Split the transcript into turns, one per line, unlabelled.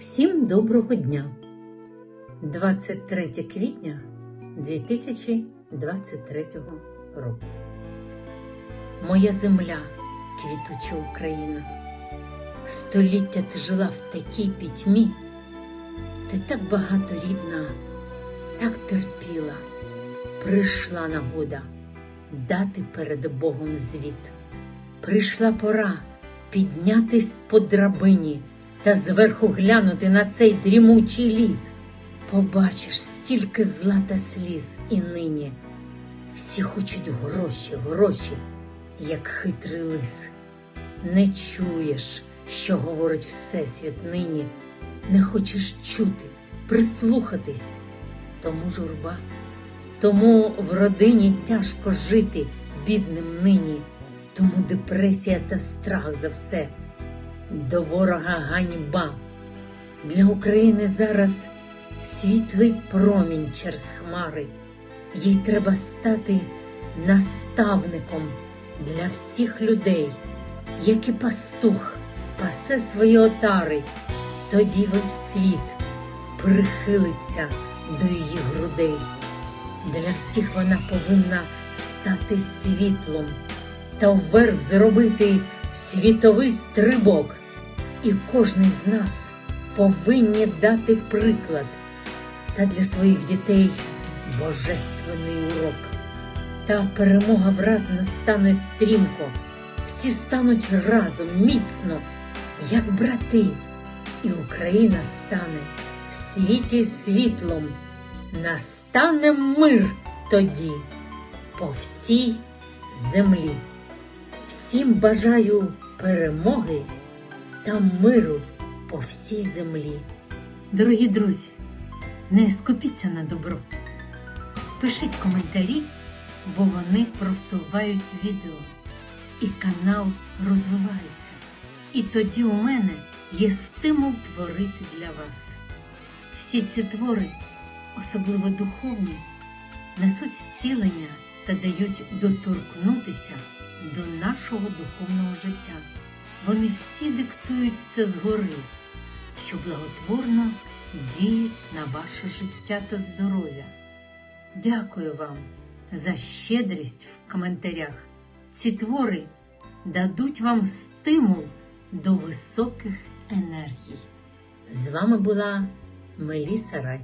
Всім доброго дня! 23 квітня 2023 року. Моя земля, квітуча Україна, століття ти жила в такій пітьмі, ти так багато рідна, так терпіла, прийшла нагода дати перед Богом звіт. Прийшла пора піднятись по драбині та зверху глянути на цей дрімучий ліс. Побачиш стільки зла та сліз і нині. Всі хочуть гроші, гроші, як хитрий лис. Не чуєш, що говорить Всесвіт нині, не хочеш чути, прислухатись, тому журба, тому в родині тяжко жити бідним нині, тому депресія та страх за все до ворога ганьба. Для України зараз світлий промінь через хмари. Їй треба стати наставником для всіх людей, як і пастух пасе свої отари, тоді весь світ прихилиться до її грудей. Для всіх вона повинна стати світлом та вверх зробити світовий стрибок. І кожен з нас повинні дати приклад та для своїх дітей божественний урок. Та перемога враз настане стрімко, всі стануть разом міцно, як брати, і Україна стане в світі світлом, настане мир тоді по всій землі. Всім бажаю перемоги та миру по всій землі. Дорогі друзі, не скупіться на добро. Пишіть коментарі, бо вони просувають відео, і канал розвивається. І тоді у мене є стимул творити для вас. Всі ці твори, особливо духовні, несуть зцілення та дають доторкнутися до нашого духовного життя. Вони всі диктуються згори, що благотворно діють на ваше життя та здоров'я. Дякую вам за щедрість в коментарях. Ці твори дадуть вам стимул до високих енергій. З вами була Меліса Рай.